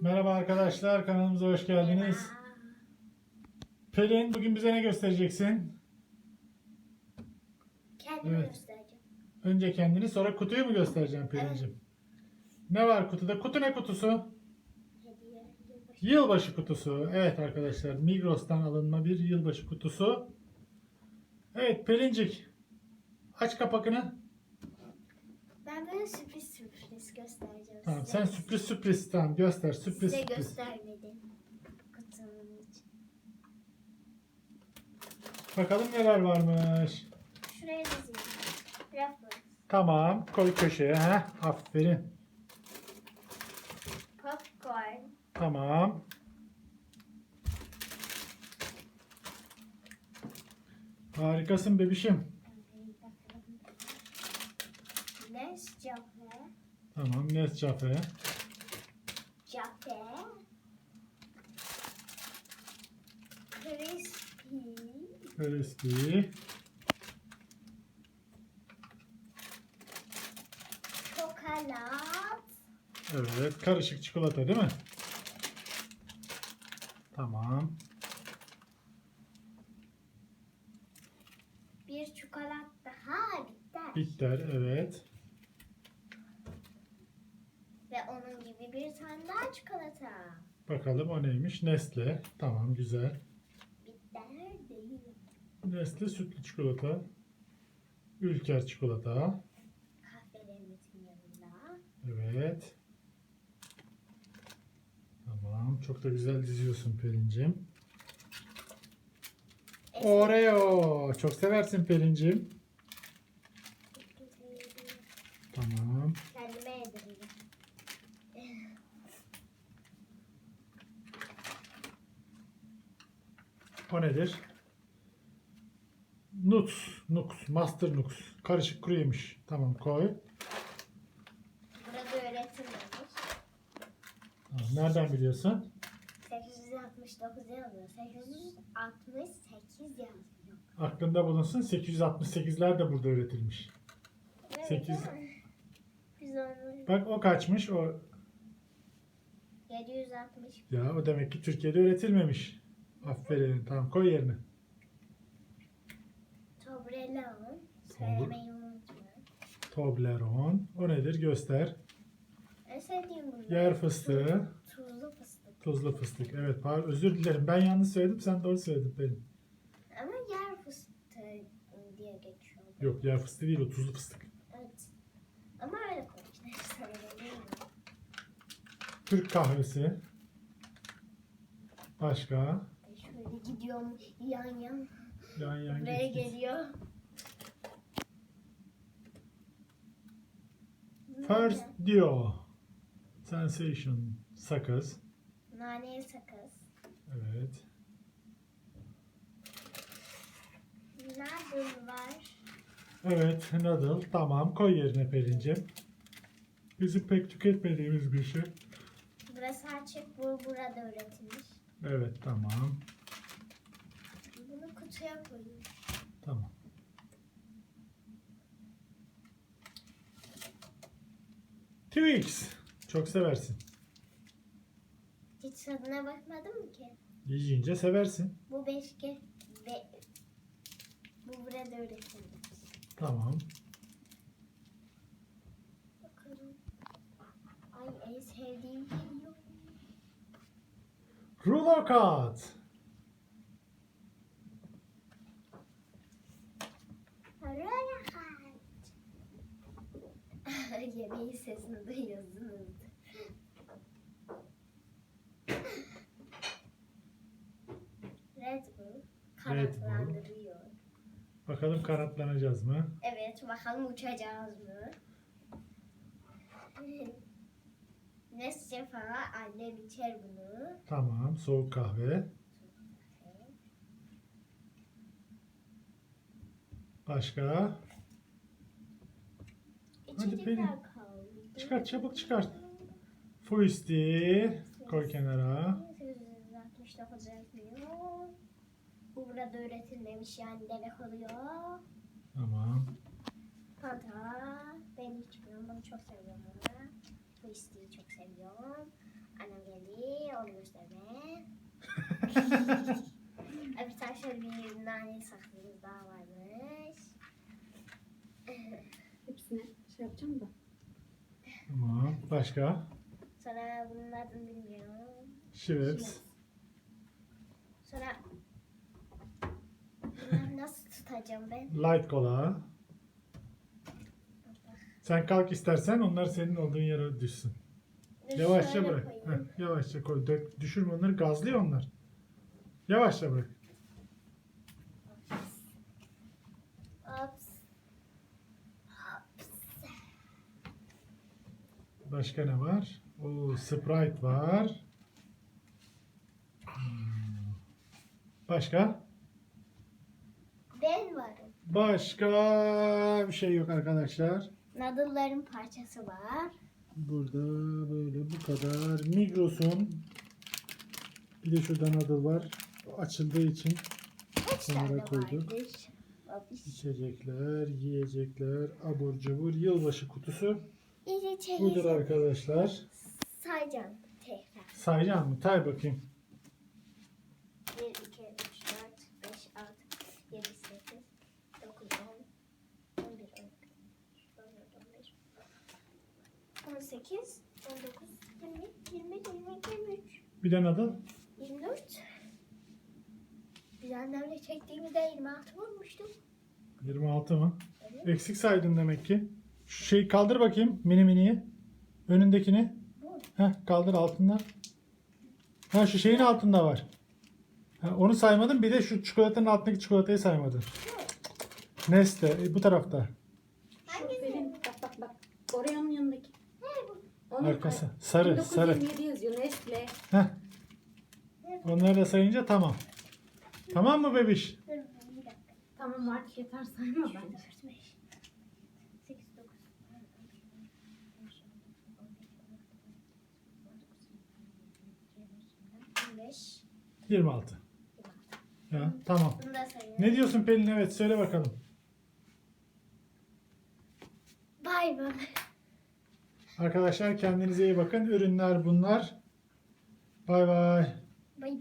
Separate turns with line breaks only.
Merhaba arkadaşlar, kanalımıza hoş geldiniz. Pelin, bugün bize ne göstereceksin?
Kendimi
Evet.
göstereceğim.
Önce kendini, sonra kutuyu mu göstereceğim Pelin'cim? Ne var kutuda? Kutu ne kutusu?
Hediye. yılbaşı.
Yılbaşı kutusu. Evet arkadaşlar, Migros'tan alınma bir yılbaşı kutusu. Evet Pelincik, aç kapakını.
Ben böyle sürpriz sürpriz göstereceğim
Tamam,
size.
sen sürpriz sürpriz tamam göster, sürpriz
Size
sürpriz.
göstermedim. Kutunun için.
Bakalım neler varmış.
Şuraya yazayım. Ruffles.
Tamam, koy köşeye. Heh, aferin.
Popcorn.
Tamam. Harikasın bebişim.
Nescafe.
Tamam, Nescafe.
Cafe. Crispy.
Crispy.
Çokolat.
Evet, karışık çikolata değil mi? Tamam.
Bir çikolat daha bitter.
Bitter, evet.
Ve onun gibi bir tane daha çikolata.
Bakalım o neymiş? Nestle. Tamam, güzel.
Bitter değil.
Nestle sütlü çikolata. Ülker çikolata.
Kahvelerimizin yanında.
Evet. Tamam, çok da güzel diziyorsun Pelin'cim. Oreo. Çok seversin Pelin'cim. O nedir? Nuts. Nux. Master Nux. Karışık kuru yemiş. Tamam koy.
Burada öğretilmemiş.
Tamam, nereden biliyorsun?
869 yazıyor. 868 yazıyor.
Aklında bulunsun. 868'ler de burada öğretilmiş.
Evet,
Sekiz.
ama Biz onu
Bak o kaçmış. O
760
ya o demek ki Türkiye'de öğretilmemiş. Aferin. Tamam koy yerine.
Toblerone. Söylemeyi unutmayın.
Toblerone. O nedir? Göster.
En sevdiğim bunlar.
Yer fıstığı.
Tuzlu fıstık.
Tuzlu fıstık. Evet pardon özür dilerim. Ben yanlış söyledim. Sen doğru söyledin Pelin.
Ama yer fıstığı diye geçiyor.
Yok yer fıstığı değil o tuzlu fıstık.
Evet. Ama öyle koymuşlar.
Türk kahvesi. Başka?
Gidiyorum yan yan.
Yan yan
Buraya geliyor.
First Dio. Sensation. Sakız.
Naneli sakız.
Evet.
Nerede var?
Evet noodle. Tamam koy yerine Pelin'cim. Bizim pek tüketmediğimiz bir şey.
Burası açık. Bu burada üretilmiş.
Evet tamam.
Bunu kutuya koyayım.
Tamam. Twix. Çok seversin.
Hiç tadına bakmadım ki.
Yiyince seversin.
Bu beşge ve bu burada üretilmiş.
Tamam.
Bakalım. Ay en sevdiğim geliyor.
Rulo kağıt.
Sesini duyuyorsunuz. Red Bull kanatlandırıyor.
Bakalım kanatlanacağız mı?
Evet bakalım uçacağız mı? Nescafe annem içer bunu.
Tamam. Soğuk kahve. Başka?
İçecekler
Pelin. Çıkart çabuk çıkart. Fuisti. Koy kenara.
869 yazmıyor. Bu burada üretilmemiş yani demek oluyor.
Tamam.
Fanta. Ben içmiyorum. Bunu çok seviyorum. Twisty'yi çok seviyorum. Annem geldi onu bir tane şöyle bir nane saklımız daha varmış.
Hepsine şey yapacağım da.
Tamam. Başka?
Sonra bunun adını bilmiyorum.
Şiveps.
Sonra bunları nasıl tutacağım ben?
Light kola. Sen kalk istersen onlar senin olduğun yere düşsün.
Dur,
Yavaşça
şöyle
bırak.
koyayım.
Heh, yavaşça koy. Dök, düşürme onları. Gazlıyor onlar. Yavaşça bırak. Başka ne var? O Sprite var. Başka?
Ben varım.
Başka bir şey yok arkadaşlar.
Noodle'ların parçası var.
Burada böyle bu kadar. Migros'un bir de şurada nadıl var. Açıldığı için
Kaç tane
koyduk.
vardır?
İçecekler, yiyecekler, abur cubur, yılbaşı kutusu.
İyice
Budur
çeyiz
arkadaşlar.
sayacağım tekrar.
Sayacağım mı? Tay bakayım.
1, 2, 3, 4, 5, 6, 7, 8, 9, 10, 11, 12, 13, 14, 15, 18, 19, 20, 20, 22, 23,
Bir de nadıl.
24. Biz annemle çektiğimizde 26 olmuştu.
26 mı?
Evet.
Eksik saydın demek ki. Şu şeyi kaldır bakayım mini miniyi. Önündekini. Heh, kaldır altından. Ha şu şeyin altında var. Ha, onu saymadın bir de şu çikolatanın altındaki çikolatayı saymadın. Nestle e, bu tarafta.
Şu benim bak bak bak. Oreo'nun yanındaki.
Ne bu?
Onun
Arkası. Sarı sarı.
1927 yazıyor Nestle.
Heh. Onları da sayınca tamam. Tamam mı bebiş?
Dur bir dakika.
Tamam artık yeter sayma bence.
4, 5, 8, 9, 15.
26. Ya tamam.
Bunu da sayıyorum.
Ne diyorsun Pelin? Evet söyle bakalım.
Bay bay.
Arkadaşlar kendinize iyi bakın. Ürünler bunlar. Bay bay.
Bay bay.